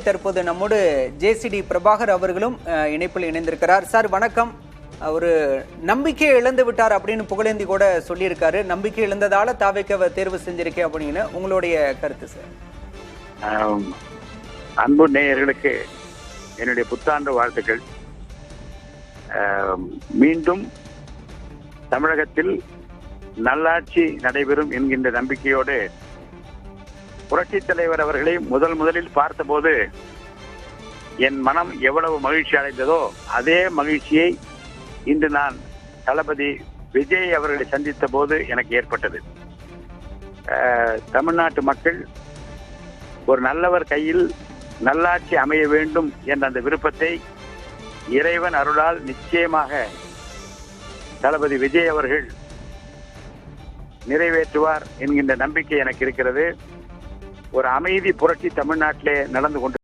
தற்போது நம்மோடு ஜேசிடி பிரபாகர் அவர்களும் இணைப்பில் இணைந்திருக்கிறார். சார் வணக்கம். ஒரு நம்பிக்கையை இழந்து விட்டார் அப்படின்னு புகழேந்தி கூட சொல்லியிருக்காரு. நம்பிக்கை இழந்ததால தாவைக்கவ தேர்வு செஞ்சிருக்கேன் அப்படின்னு உங்களுடைய கருத்து சார்? அன்பு நேயர்களுக்கு என்னுடைய புத்தாண்டு வாழ்த்துக்கள். மீண்டும் தமிழகத்தில் நல்லாட்சி நடைபெறும் என்கின்ற நம்பிக்கையோடு புரட்சித் தலைவர் அவர்களை முதல் முதலில் பார்த்தபோது என் மனம் எவ்வளவு மகிழ்ச்சி அடைந்ததோ அதே மகிழ்ச்சியை இன்று நான் தளபதி விஜய் அவர்களை சந்தித்த போது எனக்கு ஏற்பட்டது. தமிழ்நாட்டு மக்கள் ஒரு நல்லவர் கையில் நல்லாட்சி அமைய வேண்டும் என்ற அந்த விருப்பத்தை இறைவன் அருளால் நிச்சயமாக தளபதி விஜய் அவர்கள் நிறைவேற்றுவார் என்கின்ற நம்பிக்கை எனக்கு இருக்கிறது. ஒரு அமைதி புரட்சி தமிழ்நாட்டிலே நடந்து கொண்டு